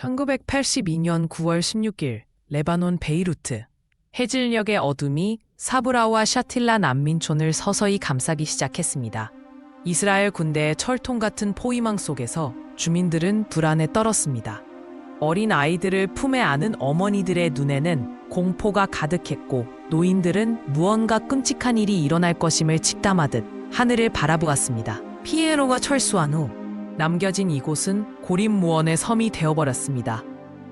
1982년 9월 16일 레바논 베이루트 해질녘의 어둠이 사브라와 샤틸라 난민촌을 서서히 감싸기 시작했습니다. 이스라엘 군대의 철통 같은 포위망 속에서 주민들은 불안에 떨었습니다. 어린 아이들을 품에 안은 어머니들의 눈에는 공포가 가득했고 노인들은 무언가 끔찍한 일이 일어날 것임을 직담하듯 하늘을 바라보았습니다. 피에로가 철수한 후 남겨진 이곳은 고립무원의 섬이 되어버렸습니다.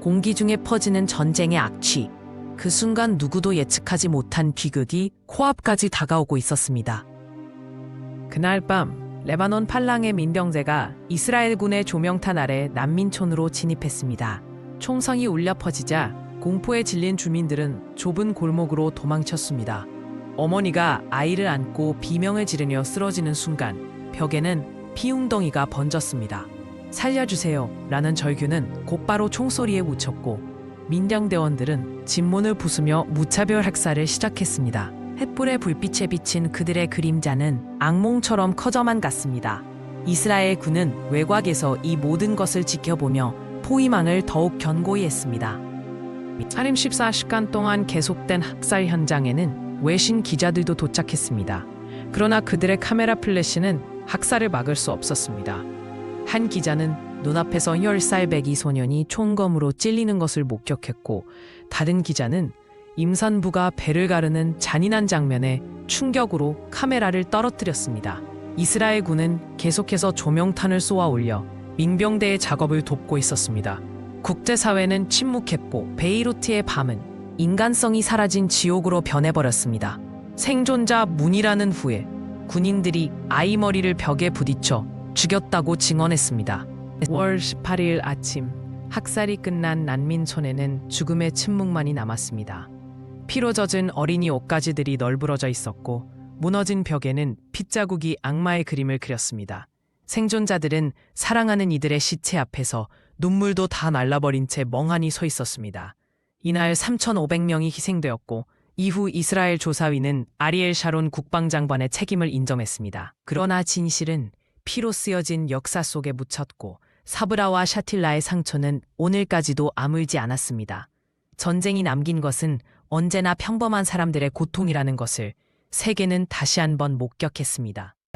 공기 중에 퍼지는 전쟁의 악취. 그 순간 누구도 예측하지 못한 비극이 코앞까지 다가오고 있었습니다. 그날 밤 레바논 팔랑의 민병대가 이스라엘군의 조명탄 아래 난민촌으로 진입했습니다. 총성이 울려 퍼지자 공포에 질린 주민들은 좁은 골목으로 도망쳤습니다. 어머니가 아이를 안고 비명을 지르며 쓰러지는 순간 벽에는 피웅덩이가 번졌습니다. 살려주세요 라는 절규는 곧바로 총소리에 묻혔고 민병대원들은 진문을 부수며 무차별 학살을 시작했습니다. 햇불의 불빛에 비친 그들의 그림자는 악몽처럼 커져만 갔습니다. 이스라엘 군은 외곽에서 이 모든 것을 지켜보며 포위망을 더욱 견고히 했습니다. 34시간 동안 계속된 학살 현장에는 외신 기자들도 도착했습니다. 그러나 그들의 카메라 플래시는 학살을 막을 수 없었습니다. 한 기자는 눈앞에서 10살 배기 소년이 총검으로 찔리는 것을 목격했고 다른 기자는 임산부가 배를 가르는 잔인한 장면에 충격으로 카메라를 떨어뜨렸습니다. 이스라엘 군은 계속해서 조명탄을 쏘아 올려 민병대의 작업을 돕고 있었습니다. 국제사회는 침묵했고 베이루트의 밤은 인간성이 사라진 지옥으로 변해버렸습니다. 생존자 문이라는 후에 군인들이 아이 머리를 벽에 부딪혀 죽였다고 증언했습니다. 월 18일 아침 학살이 끝난 난민촌에는 죽음의 침묵만이 남았습니다. 피로 젖은 어린이 옷가지들이 널브러져 있었고 무너진 벽에는 핏자국이 악마의 그림을 그렸습니다. 생존자들은 사랑하는 이들의 시체 앞에서 눈물도 다 날라버린 채 멍하니 서 있었습니다. 이날 3,500명이 희생되었고 이후 이스라엘 조사위는 아리엘 샤론 국방장관의 책임을 인정했습니다. 그러나 진실은 피로 쓰여진 역사 속에 묻혔고 사브라와 샤틸라의 상처는 오늘까지도 아물지 않았습니다. 전쟁이 남긴 것은 언제나 평범한 사람들의 고통이라는 것을 세계는 다시 한번 목격했습니다.